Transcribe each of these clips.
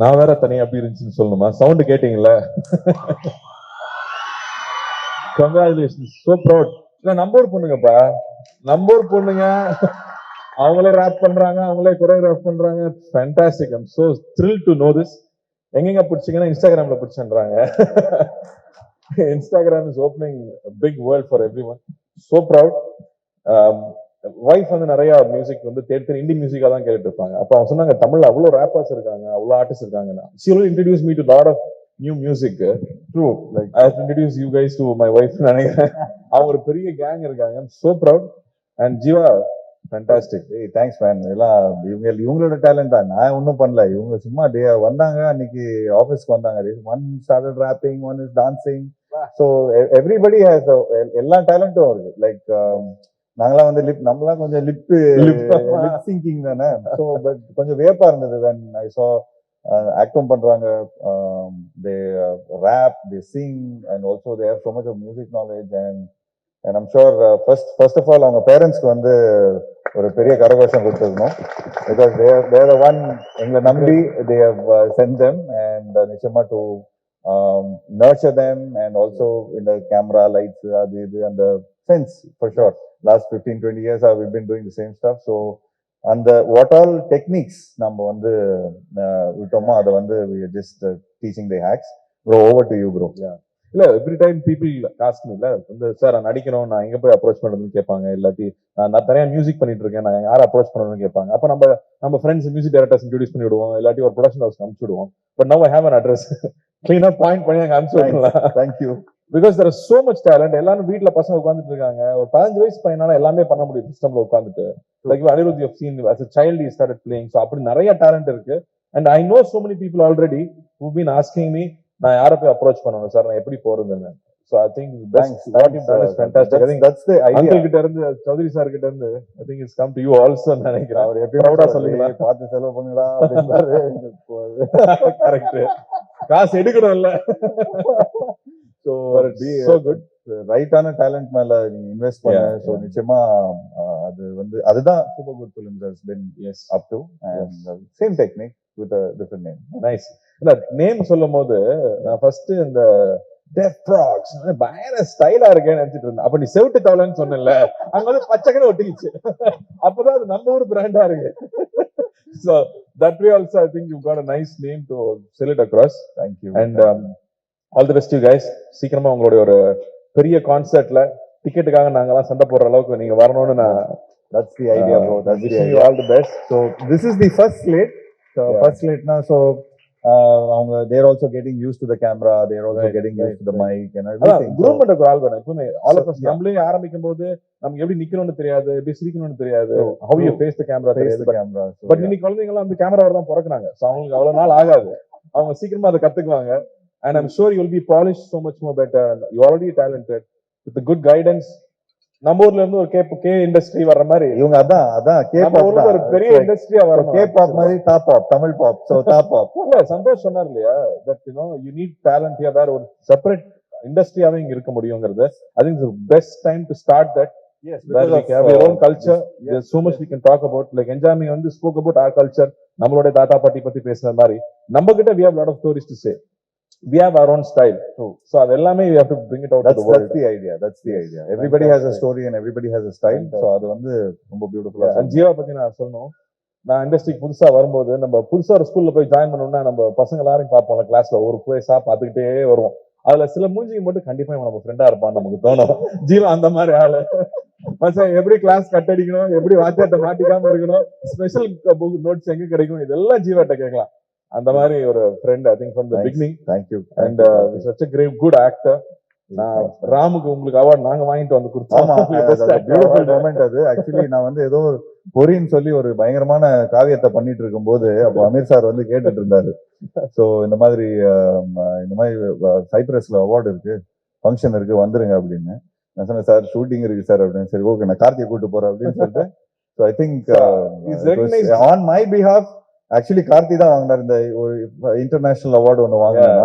நான் வேற தனியா எப்படி இருந்துச்சுன்னு சொல்லணுமா? சவுண்ட் கேட்டீங்கல்ல? கங்க்ராச்சுலேஷன் சோ ப்ரௌட் இல்ல நம்ம ஊர் பொண்ணுங்கப்பா. நம்ம ஊர் பொண்ணுங்க. அவங்களே ரேப் பண்றாங்க அவங்களே கொரியோகிராஃப் பண்றாங்க. Fantastic I'm so thrill to know this எங்கெங்க பிடிச்சிங்கன்னா இன்ஸ்டாகிராம்ல பிடிச்சன்றாங்க. Instagram is opening big world for every one so proud wife வந்து நிறைய மியூசிக் வந்து தேடி தேடி இந்தி மியூசிக்கா தான் கேட்டுட்டு இருப்பாங்க அப்ப அவங்க சொன்னாங்க தமிழ்ல அவ்வளவு ரேப்பர்ஸ் இருக்காங்க அவ்வளவு ஆர்டிஸ்ட் இருக்காங்க she will introduce me to lot of new music true like I introduce you guys to my wife நினைக்கிறேன். அவங்க ஒரு பெரிய கேங் இருக்காங்க. So proud and Jeeva fantastic hey thanks ma'am எல்லாம் இவங்க இவங்களோட டேலண்ட் தான். நான் ஒன்றும் பண்ணல. இவங்க சும்மா டே வந்தாங்க அன்னைக்கு ஆஃபீஸ்க்கு வந்தாங்க. One started rapping one is dancing so everybody has எல்லா டேலண்ட்டும் இருக்கு லைக் நாங்களாம் வந்து லிப் நம்மளாம் கொஞ்சம் லிப். லிப் சிங்கிங் தானே ஸோ பட் கொஞ்சம் வேப்பா இருந்தது வென் ஐ சா ஆக்டும் பண்றாங்க they rap they sing and also they have so much of music knowledge and and I'm sure first first of all அவங்க பேரண்ட்ஸ்க்கு வந்து ஒரு பெரிய கரகோஷம் கொடுத்துருக்கணும் பிகாஸ் தேர் ஒன் எங்களை நம்பி they have sent them and நிச்சயமா to nurture them and also இந்த கேமரா லைட்ஸ் அது இது அந்த sense for sure last fifteen twenty years have been doing the same stuff so அந்த வாட் ஆல் டெக்னிக்ஸ் நம்ம வந்து uh, விட்டோமோ அதை வந்து just teaching the hacks bro over to you bro இல்ல எவ்ரி டைம் பீப்புள் காஸ்ட் இல்ல வந்து sir நான் நடிக்கணும் நான் எங்க போய் அப்ரோச் பண்றதுன்னு கேட்பாங்க. இல்லாட்டி நான் தனியா மியூசிக் பண்ணிட்டு இருக்கேன். நான் யாரை அப்ரோச் பண்ணணும்னு கேட்பாங்க. அப்ப நம்ம நம்ம ஃப்ரெண்ட்ஸ் மியூசிக் டைரக்டர்ஸ் இன்ட்ரடியூஸ் பண்ணி விடுவோம் இல்லாட்டி ஒரு ப்ரொடக்ஷன் ஹவுஸ் அனுப்பிச்சு விடுவோம் but now have an address கிளீனா பாயிண்ட் பண்ணி அங்க அனுப்பிச்சு விடலாம் thank you because there so much talent எல்லாரும் வீட்ல பசங்க உட்காந்துட்டு இருக்காங்க. ஒரு பதினஞ்சு வயசு பையனால எல்லாமே பண்ண முடியும் சிஸ்டம்ல உட்காந்துட்டு like Anirudh you seen as a child he started playing. So அப்படி நிறைய டேலண்ட் இருக்கு. And I know so many people already who been asking me நான் யாரை போய் அப்ரோச் பண்ணணும்? சார் நான் எப்படி போறதுன்னு. Is fantastic. I think That's the idea. Uncle கிட்ட இருந்து சௌத்ரி சார் கிட்ட இருந்து i think it's come to you also நினைக்கிறேன். அவர் எப்பயும் சொல்லுங்களா? சொல்லுங்களா பார்த்து செலவு பண்ணுங்கடா அப்படின்றாரு. கரெக்ட் காசு எடுக்கணும்ல. ரைட்டான டேலண்ட் மேல நீங்க இன்வெஸ்ட் பண்ண. சோ. நிச்சயமா அது வந்து அதுதான் super good films has been yes. Up to and same technique with different name nice இல்ல நேம் சொல்லும் போது நான் ஃபர்ஸ்ட் இந்த டெஃப் ஃப்ராக்ஸ் பயங்கர ஸ்டைலா இருக்கேன்னு நினைச்சிட்டு இருந்தேன். அப்ப நீ செவிட்டு தவளைன்னு சொன்னல அங்க வந்து பச்சைக்கடை ஒட்டிக்கிச்சு. அப்பதான் அது நம்ம ஊர் பிராண்டா இருக்கு. So that way also i think you've got a nice name to sell it across. Thank you and um, the best to you guys சீக்கிரமா உங்களுடைய ஒரு பெரிய கான்சர்ட்ல டிக்கெட்டுக்காக நாங்கெல்லாம் சண்டை போடுற அளவுக்கு நீங்க வரணும்னு நான். Uh, wishing you idea. all the best. So this is the first slate. So Yeah. first slate now. So uh, அவங்க. They're also Right, getting right, used to the right. mic and அதான் everything. குரூம் So, பண்றதுக்கு ஒரு ஆள் வேணும் எப்பவுமே all of. நம்மளே ஆரம்பிக்கும் போது நமக்கு எப்படி நிக்கணும்னு தெரியாது எப்படி சிரிக்கணும்னு தெரியாது how you. Face the camera தெரியாது. So, but. இன்னைக்கு குழந்தைங்கலாம் வந்து கேமரா தான் பிறக்குறாங்க ஸோ அவங்களுக்கு அவ்வளவு நாள் ஆகாது அவங்க சீக்கிரமா அதை கத்துக்குவாங்க and I'm sure you'll be polish so much more better you already talented with good guidance நம்ம ஊர்ல இருந்து ஒரு கே கே இண்டஸ்ட்ரி வர்ற மாதிரி. இவங்க அதான் அதான் K-pop ஊர்ல ஒரு. பெரிய இண்டஸ்ட்ரியா வரணும். K-pop மாதிரி top pop, Tamil pop. So top pop. இல்ல சந்தோஷ் சொன்னார் இல்லையா? That you know you need talent here வேற ஒரு செப்பரேட் இண்டஸ்ட்ரியாவே இங்க இருக்க முடியுங்கிறது. I think best time to start that Yes, where we because have our uh, own culture. yes, there's so much we can talk about. Like enjoying வந்து spoke about our culture. நம்மளோட தாத்தா பாட்டி பத்தி பேசுன மாதிரி. நம்ம கிட்ட we have lot of stories to say. We have our own style. True. so அது எல்லாமே we have to bring it out That's, to the world. that's the idea. That's the idea. Everybody has a story and everybody has a style. So அது வந்து ரொம்ப பியூட்டிஃபுல்லா And Jeeva பத்தி நான் சொல்லணும். நான் இண்டஸ்ட்ரிக்கு புதுசா வரும்போது நம்ம புதுசா ஒரு ஸ்கூல்ல போய் ஜாயின் பண்ணோம்னா நம்ம பசங்க எல்லாரையும் பார்ப்போம்ல கிளாஸ்ல ஒரு பேஸா பார்த்துக்கிட்டே வருவோம். அதுல சில மூஞ்சிங்க மட்டும் கண்டிப்பா இவன் நம்ம ஃப்ரெண்டா இருப்பான்னு நமக்கு தோணும். ஜீவா அந்த மாதிரி ஆளு. மச்சான் எப்படி கிளாஸ் கட் அடிக்கணும்? எப்படி வாத்தியாட்ட மாட்டிக்காம இருக்கணும்? ஸ்பெஷல் நோட்ஸ் எங்க கிடைக்கும்? இதெல்லாம் ஜீவாட்ட கேட்கலாம். அந்த மாதிரி ஒரு friend I think from the. Beginning Thank you. And such a great good actor ராமுக்கு உங்களுக்கு அவார்ட் நாங்க வாங்கிட்டு வந்து கொடுத்தோம். மூமெண்ட் அது ஆக்சுவலி நான் வந்து ஏதோ ஒரு பொறின்னு சொல்லி ஒரு பயங்கரமான காவியத்தை பண்ணிட்டு இருக்கும்போது அப்போ அமீர் சார் வந்து கேட்டுட்டு இருந்தாரு. சோ இந்த மாதிரி இந்த மாதிரி சைப்ரஸ்ல அவார்டு இருக்கு. ஃபங்க்ஷன் இருக்கு வந்துருங்க அப்படின்னு. நான் சொன்னேன் சார் ஷூட்டிங் இருக்கு சார் அப்படின்னு. சரி ஓகே நான் கார்த்தியை கூட்டு போறேன் அப்படின்னு சொல்லிட்டு. So I think. On my behalf actually Karthi தான் வாங்கினார். இந்த ஒரு இன்டர்நேஷனல் அவார்டு ஒன்று வாங்கினா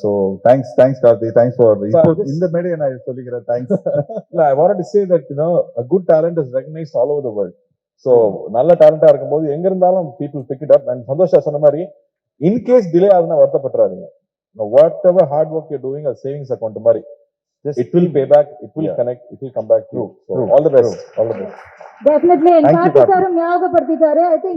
so thanks thanks Karthi thanks for இந்த மேடையை நான் சொல்லிக்கிறேன். தேங்க்ஸ் இல்ல I want to say that you know a good talent is recognized all over the world. So நல்ல டேலண்டா இருக்கும்போது எங்க இருந்தாலும் people pick it up. And Santosha சொன்ன மாதிரி இன்கேஸ் டிலே ஆகுதுன்னா வருத்தப்பட்டுறாதீங்க. Whatever hard work you doing அது சேவிங்ஸ் அக்கௌண்ட் மாதிரி it will pay back it will. Connect it will come back to True, true, all the best all the best definitely N Thank you, Karthi சாரும் ஞாபகப்படுத்திட்டாரு. I think